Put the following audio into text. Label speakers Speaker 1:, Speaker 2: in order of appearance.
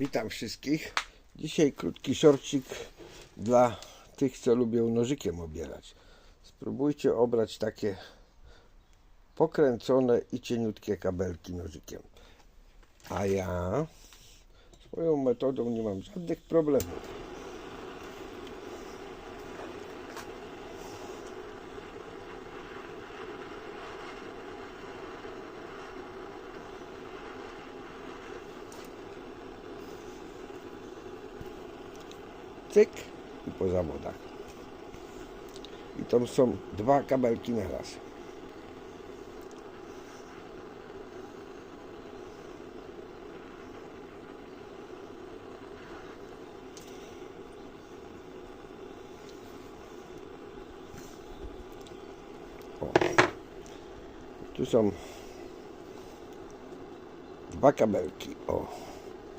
Speaker 1: Witam wszystkich. Dzisiaj krótki szorcik dla tych, co lubią nożykiem obierać. Spróbujcie obrać takie pokręcone i cieniutkie kabelki nożykiem. A ja swoją metodą nie mam żadnych problemów. Cyk i po zawodach. I tam są dwa kabelki na raz. O. Tu są dwa kabelki. O.